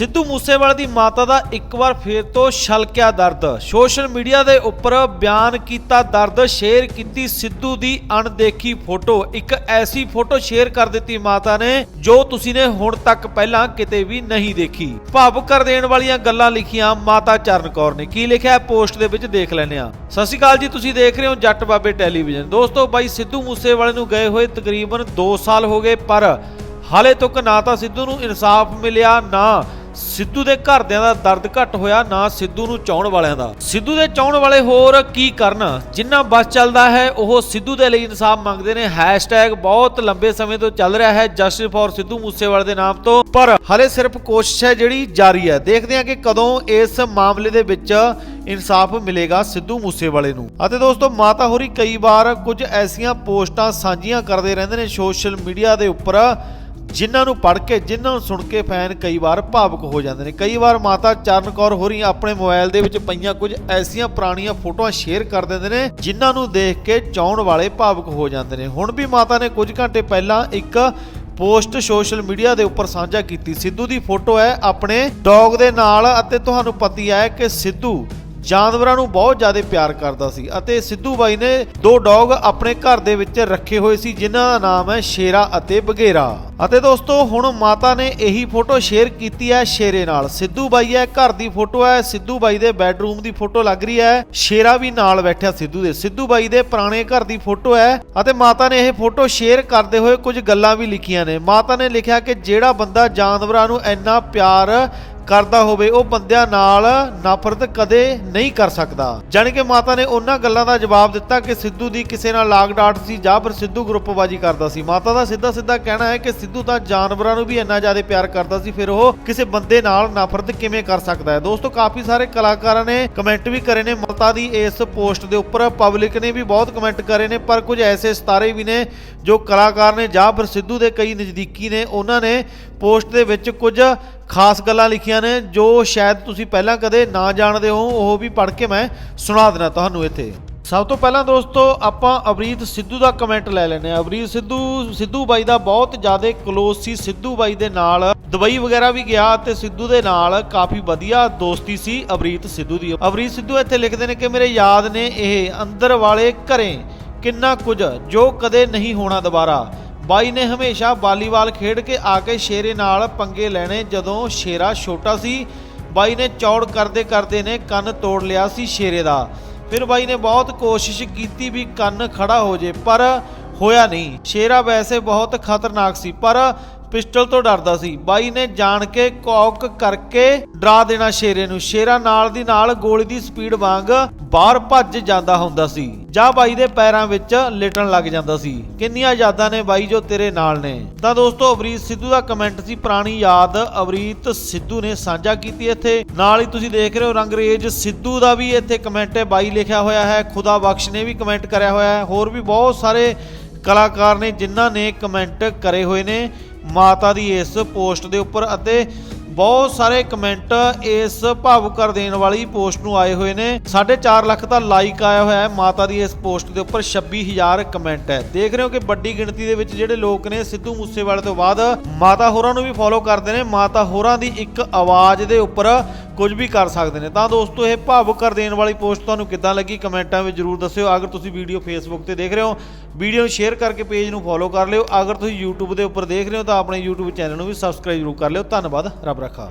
ਸਿੱਧੂ ਮੂਸੇਵਾਲੇ ਦੀ ਮਾਤਾ ਦਾ ਇੱਕ ਵਾਰ ਫੇਰ ਤੋਂ ਛਲਕਿਆ ਦਰਦ। ਸੋਸ਼ਲ ਮੀਡੀਆ ਦੇ ਉੱਪਰ ਬਿਆਨ ਕੀਤਾ ਦਰਦ, ਸ਼ੇਅਰ ਕੀਤੀ ਸਿੱਧੂ ਦੀ ਅਣਦੇਖੀ ਫੋਟੋ। ਇੱਕ ਐਸੀ ਫੋਟੋ ਸ਼ੇਅਰ ਕਰ ਦਿੱਤੀ ਮਾਤਾ ਨੇ, ਜੋ ਤੁਸੀਂ ਨੇ ਹੁਣ ਤੱਕ ਪਹਿਲਾਂ ਕਿਤੇ ਵੀ ਨਹੀਂ ਦੇਖੀ। ਭਾਵੁਕ ਕਰ ਦੇਣ ਵਾਲੀਆਂ ਗੱਲਾਂ ਲਿਖੀਆਂ ਮਾਤਾ ਚਰਨ ਕੌਰ ਨੇ। ਕੀ ਲਿਖਿਆ ਪੋਸਟ ਦੇ ਵਿੱਚ ਦੇਖ ਲੈਂਦੇ ਆ ਸਤਿ ਸ਼੍ਰੀ ਅਕਾਲ ਜੀ, ਤੁਸੀਂ ਦੇਖ ਰਹੇ ਹੋ ਜੱਟ ਬਾਬੇ ਟੈਲੀਵਿਜ਼ਨ। ਦੋਸਤੋ, ਬਾਈ ਸਿੱਧੂ ਮੂਸੇਵਾਲੇ ਨੂੰ ਗਏ ਹੋਏ ਤਕਰੀਬਨ 2 ਸਾਲ ਹੋ ਗਏ, ਪਰ ਹਾਲੇ ਤੱਕ ਨਾ ਤਾਂ ਸਿੱਧੂ ਨੂੰ ਇਨਸਾਫ ਮਿਲਿਆ, ਨਾ ਸਿੱਧੂ ਦੇ ਘਰਦਿਆਂ ਦਾ ਦਰਦ ਘਟ ਹੋਇਆ, ਨਾ ਸਿੱਧੂ ਨੂੰ ਚਾਹਣ ਵਾਲਿਆਂ ਦਾ। ਸਿੱਧੂ ਦੇ ਚਾਹਣ ਵਾਲੇ ਹੋਰ ਕੀ ਕਰਨ? ਜਿੰਨਾ ਬਸ ਚੱਲਦਾ ਹੈ, ਉਹ ਸਿੱਧੂ ਦੇ ਲਈ ਇਨਸਾਫ ਮੰਗਦੇ ਨੇ। ਹੈਸ਼ਟੈਗ ਬਹੁਤ ਲੰਬੇ ਸਮੇਂ ਤੋਂ ਚੱਲ ਰਿਹਾ ਹੈ ਜਸਟਿਸ ਫॉर ਸਿੱਧੂ ਮੂਸੇਵਾਲੇ ਦੇ ਨਾਮ ਤੋਂ। ਪਰ ਹਲੇ ਸਿਰਫ ਕੋਸ਼ਿਸ਼ ਹੈ ਜਿਹੜੀ ਜਾਰੀ ਹੈ। ਦੇਖਦੇ ਹਾਂ ਕਿ ਕਦੋਂ ਇਸ ਮਾਮਲੇ ਦੇ ਵਿੱਚ ਇਨਸਾਫ ਮਿਲੇਗਾ ਸਿੱਧੂ ਮੂਸੇਵਾਲੇ ਨੂੰ। ਅਤੇ ਦੋਸਤੋ, ਮਾਤਾ ਹੋਰੀ ਕਈ ਵਾਰ ਕੁਝ ਐਸੀਆਂ ਪੋਸਟਾਂ ਸਾਂਝੀਆਂ ਕਰਦੇ ਰਹਿੰਦੇ ਨੇ ਸੋਸ਼ਲ ਮੀਡੀਆ ਦੇ ਉੱਪਰ। ਜਿਨ੍ਹਾਂ ਨੂੰ ਪੜ੍ਹ ਕੇ, ਜਿਨ੍ਹਾਂ ਨੂੰ ਸੁਣ ਕੇ ਫੈਨ ਕਈ ਵਾਰ ਭਾਵੁਕ ਹੋ ਜਾਂਦੇ ਨੇ। ਕਈ ਵਾਰ ਮਾਤਾ ਚਰਨ ਕੌਰ ਹੋਰੀ ਆਪਣੇ ਮੋਬਾਈਲ ਦੇ ਵਿੱਚ ਪਈਆਂ ਕੁਝ ਐਸੀਆਂ ਪੁਰਾਣੀਆਂ ਫੋਟੋਆਂ ਸ਼ੇਅਰ ਕਰ ਦਿੰਦੇ ਨੇ, ਜਿਨ੍ਹਾਂ ਨੂੰ ਦੇਖ ਕੇ ਚਾਹਣ ਵਾਲੇ ਭਾਵੁਕ ਹੋ ਜਾਂਦੇ ਨੇ। ਹੁਣ ਵੀ ਮਾਤਾ ਨੇ ਕੁਝ ਘੰਟੇ ਪਹਿਲਾਂ ਇੱਕ ਪੋਸਟ ਸੋਸ਼ਲ ਮੀਡੀਆ ਦੇ ਉੱਪਰ ਸਾਂਝਾ ਕੀਤੀ। ਸਿੱਧੂ ਦੀ ਫੋਟੋ ਹੈ ਆਪਣੇ ਡੌਗ ਦੇ ਨਾਲ ਅਤੇ ਤੁਹਾਨੂੰ ਪਤੀ ਹੈ ਕਿ ਸਿੱਧੂ ਜਾਨਵਰਾਂ ਨੂੰ ਬਹੁਤ ਜ਼ਿਆਦਾ ਪਿਆਰ ਕਰਦਾ ਸੀ ਅਤੇ ਸਿੱਧੂ ਬਾਈ ਨੇ ਦੋ ਡੌਗ ਆਪਣੇ ਘਰ ਦੇ ਵਿੱਚ ਰੱਖੇ ਹੋਏ ਸੀ, ਜਿਨ੍ਹਾਂ ਦਾ ਨਾਮ ਹੈ ਸ਼ੇਰਾ ਅਤੇ ਬਗੇਰਾ ਅਤੇ ਦੋਸਤੋ, ਹੁਣ ਮਾਤਾ ਨੇ ਇਹੀ ਫੋਟੋ ਸ਼ੇਅਰ ਕੀਤੀ ਹੈ ਸ਼ੇਰੇ ਨਾਲ। ਸਿੱਧੂ ਬਾਈ ਹੈ, ਘਰ ਦੀ ਫੋਟੋ ਹੈ, ਸਿੱਧੂ ਬਾਈ ਦੇ ਬੈੱਡਰੂਮ ਦੀ ਫੋਟੋ ਲੱਗ ਰਹੀ ਹੈ, ਸ਼ੇਰਾ ਵੀ ਨਾਲ ਬੈਠਿਆ ਸਿੱਧੂ ਦੇ। ਸਿੱਧੂ ਬਾਈ ਦੇ ਪੁਰਾਣੇ ਘਰ ਦੀ ਫੋਟੋ ਹੈ ਅਤੇ ਮਾਤਾ ਨੇ ਇਹ ਫੋਟੋ ਸ਼ੇਅਰ ਕਰਦੇ ਹੋਏ ਕੁਝ ਗੱਲਾਂ ਵੀ ਲਿਖੀਆਂ ਨੇ। ਮਾਤਾ ਨੇ ਲਿਖਿਆ ਕਿ ਜਿਹੜਾ ਬੰਦਾ ਜਾਨਵਰਾਂ ਨੂੰ ਇੰਨਾ ਪਿਆਰ ਕਰਦਾ ਹੋਵੇ, ਉਹ ਬੰਦਿਆਂ ਨਾਲ ਨਫ਼ਰਤ ਕਦੇ ਨਹੀਂ ਕਰ ਸਕਦਾ। ਜਾਣੀ ਕਿ ਮਾਤਾ ਨੇ ਉਹਨਾਂ ਗੱਲਾਂ ਦਾ ਜਵਾਬ ਦਿੱਤਾ ਕਿ ਸਿੱਧੂ ਦੀ ਕਿਸੇ ਨਾਲ ਲਾਗ ਡਾਟ ਸੀ, ਜਾਂ ਫਿਰ ਸਿੱਧੂ ਗਰੁੱਪਬਾਜੀ ਕਰਦਾ ਸੀ। ਮਾਤਾ ਦਾ ਸਿੱਧਾ ਸਿੱਧਾ ਕਹਿਣਾ ਹੈ ਕਿ ਸਿੱਧੂ ਤਾਂ ਜਾਨਵਰਾਂ ਨੂੰ ਵੀ ਇੰਨਾ ਜ਼ਿਆਦਾ ਪਿਆਰ ਕਰਦਾ ਸੀ, ਫਿਰ ਉਹ ਕਿਸੇ ਬੰਦੇ ਨਾਲ ਨਫ਼ਰਤ ਕਿਵੇਂ ਕਰ ਸਕਦਾ ਹੈ? ਦੋਸਤੋ, ਕਾਫੀ ਸਾਰੇ ਕਲਾਕਾਰਾਂ ਨੇ ਕਮੈਂਟ ਵੀ ਕਰੇ ਨੇ। ਮਾਤਾ ਦੀ ਇਸ ਪੋਸਟ ਦੇ ਉੱਪਰ ਪਬਲਿਕ ਨੇ ਵੀ ਬਹੁਤ ਕਮੈਂਟ ਕਰੇ ਨੇ, ਪਰ ਕੁਝ ਐਸੇ ਸਤਾਰੇ ਵੀ ਨੇ ਜੋ ਕਲਾਕਾਰ ਨੇ ਜਾਂ ਫਿਰ ਸਿੱਧੂ ਦੇ ਕਈ ਨਜ਼ਦੀਕੀ ਨੇ, ਉਹਨਾਂ ਨੇ ਪੋਸਟ ਦੇ ਵਿੱਚ ਕੁਝ ਖਾਸ ਗੱਲਾਂ ਲਿਖੀਆਂ ਨੇ, ਜੋ ਸ਼ਾਇਦ ਤੁਸੀਂ ਪਹਿਲਾਂ ਕਦੇ ਨਾ ਜਾਣਦੇ ਹੋ, ਉਹ ਵੀ ਪੜ੍ਹ ਕੇ ਮੈਂ ਸੁਣਾ ਦੇਣਾ ਤੁਹਾਨੂੰ ਇੱਥੇ। ਸਭ ਤੋਂ ਪਹਿਲਾਂ ਦੋਸਤੋ, ਆਪਾਂ ਅਵਰੀਤ ਸਿੱਧੂ ਦਾ ਕਮੈਂਟ ਲੈ ਲੈਨੇ ਆ ਅਵਰੀਤ ਸਿੱਧੂ ਸਿੱਧੂ ਬਾਈ ਦਾ ਬਹੁਤ ਜ਼ਿਆਦਾ ক্লোਜ਼ ਸੀ। ਸਿੱਧੂ ਬਾਈ ਦੇ ਨਾਲ ਦੁਬਈ ਵਗੈਰਾ ਵੀ ਗਿਆ ਤੇ ਸਿੱਧੂ ਦੇ ਨਾਲ ਕਾਫੀ ਵਧੀਆ ਦੋਸਤੀ ਸੀ ਅਵਰੀਤ ਸਿੱਧੂ ਦੀ। ਅਵਰੀਤ ਸਿੱਧੂ ਇੱਥੇ ਲਿਖਦੇ ਨੇ ਕਿ ਮੇਰੇ ਯਾਦ ਨੇ ਇਹ ਅੰਦਰ ਵਾਲੇ ਘਰੇ ਕਿੰਨਾ ਕੁਝ, ਜੋ ਕਦੇ ਨਹੀਂ ਹੋਣਾ ਦੁਬਾਰਾ। ਬਾਈ ਨੇ ਹਮੇਸ਼ਾ ਵਾਲੀਬਾਲ ਖੇਡ ਕੇ ਆ ਕੇ ਸ਼ੇਰੇ ਨਾਲ ਪੰਗੇ ਲੈਣੇ ਜਦੋਂ ਸ਼ੇਰਾ ਛੋਟਾ ਸੀ। ਬਾਈ ਨੇ ਚੌੜ ਕਰਦੇ ਕਰਦੇ ਨੇ ਕੰਨ ਤੋੜ ਲਿਆ ਸੀ ਸ਼ੇਰੇ ਦਾ। ਫਿਰ ਬਾਈ ਨੇ ਬਹੁਤ ਕੋਸ਼ਿਸ਼ ਕੀਤੀ ਵੀ ਕੰਨ ਖੜਾ ਹੋ ਜੇ, ਪਰ ਹੋਇਆ ਨਹੀਂ। ਸ਼ੇਰਾ ਵੈਸੇ ਬਹੁਤ ਖਤਰਨਾਕ ਸੀ, ਪਰ ਪਿਸਟਲ ਤੋਂ ਡਰਦਾ ਸੀ। ਬਾਈ ਨੇ ਜਾਣ ਕੇ ਕੌਕ ਕਰਕੇ ਡਰਾ ਦੇਣਾ ਸ਼ੇਰੇ ਨੂੰ। ਸ਼ੇਰਾ ਨਾਲ ਦੀ ਨਾਲ ਗੋਲੀ ਦੀ ਸਪੀਡ ਵਾਂਗ ਬਾਹਰ ਭੱਜ ਜਾਂਦਾ ਹੁੰਦਾ ਸੀ। ਜਾਂ ਬਾਈ ਦੇ ਪੈਰਾਂ ਵਿੱਚ ਲੇਟਣ ਲੱਗ ਜਾਂਦਾ ਸੀ। ਕਿੰਨੀਆਂ ਯਾਦਾਂ ਨੇ ਬਾਈ ਜੋ ਤੇਰੇ ਨਾਲ ਨੇ। ਤਾਂ ਦੋਸਤੋ, ਅਵਰੀਤ ਸਿੱਧੂ ਦਾ ਕਮੈਂਟ ਸੀ, ਪੁਰਾਣੀ ਯਾਦ ਅਵਰੀਤ ਸਿੱਧੂ ਨੇ ਸਾਂਝਾ ਕੀਤੀ ਇੱਥੇ। ਨਾਲ ਹੀ ਤੁਸੀਂ ਦੇਖ ਰਹੇ ਹੋ ਰੰਗਰੇਜ ਸਿੱਧੂ ਦਾ ਵੀ ਇੱਥੇ ਕਮੈਂਟ ਹੈ। ਬਾਈ ਲਿਖਿਆ ਹੋਇਆ ਹੈ, ਖੁਦਾ ਬਖਸ਼ ਨੇ ਵੀ ਕਮੈਂਟ ਕਰਿਆ ਹੋਇਆ ਹੈ। ਹੋਰ ਵੀ ਬਹੁਤ ਸਾਰੇ ਕਲਾਕਾਰ ਨੇ ਜਿਨ੍ਹਾਂ ਨੇ ਕਮੈਂਟ ਕਰੇ ਹੋਏ ਨੇ। ਮਾਤਾ ਦੀ ਇਸ ਪੋਸਟ ਦੇ ਉੱਪਰ ਅਤੇ ਬਹੁਤ ਸਾਰੇ ਕਮੈਂਟ ਇਸ ਭਾਵੁਕ ਕਰ ਦੇਣ ਵਾਲੀ ਪੋਸਟ ਨੂੰ ਆਏ ਹੋਏ ਨੇ। 4.5 ਲੱਖ ਦਾ ਲਾਈਕ ਆਇਆ ਹੋਇਆ ਹੈ ਮਾਤਾ ਦੀ ਇਸ ਪੋਸਟ ਦੇ ਉੱਪਰ 26000 ਕਮੈਂਟ ਹੈ। ਦੇਖ ਰਹੇ ਹੋ ਕਿ ਵੱਡੀ ਗਿਣਤੀ ਦੇ ਵਿੱਚ ਜਿਹੜੇ ਲੋਕ ਨੇ ਸਿੱਧੂ ਮੂਸੇਵਾਲੇ ਤੋਂ ਬਾਅਦ ਮਾਤਾ ਹੋਰਾਂ ਨੂੰ ਵੀ ਫੋਲੋ ਕਰਦੇ ਨੇ। ਮਾਤਾ ਹੋਰਾਂ ਦੀ ਇੱਕ ਆਵਾਜ਼ ਦੇ ਉੱਪਰ ਕੁਝ ਵੀ ਕਰ ਸਕਦੇ ਨੇ। ਤਾਂ ਦੋਸਤੋ, ਇਹ ਭਾਵੁਕ ਕਰ ਦੇਣ ਵਾਲੀ ਪੋਸਟ ਤੁਹਾਨੂੰ ਕਿੱਦਾਂ ਲੱਗੀ ਕਮੈਂਟਾਂ ਵਿੱਚ ਜਰੂਰ ਦੱਸਿਓ। ਅਗਰ ਤੁਸੀਂ ਵੀਡੀਓ ਫੇਸਬੁੱਕ ਤੇ ਦੇਖ ਰਹੇ ਹੋ, ਵੀਡੀਓ ਨੂੰ ਸ਼ੇਅਰ ਕਰਕੇ ਪੇਜ ਨੂੰ ਫੋਲੋ ਕਰ ਲਿਓ। ਅਗਰ ਤੁਸੀਂ YouTube ਦੇ ਉੱਪਰ ਦੇਖ ਰਹੇ ਹੋ, ਤਾਂ ਆਪਣੇ YouTube ਚੈਨਲ ਨੂੰ ਵੀ ਸਬਸਕ੍ਰਾਈਬ ਜਰੂਰ ਕਰ ਲਿਓ। ਧੰਨਵਾਦ, ਰੱਬ ਰੱਖਾ।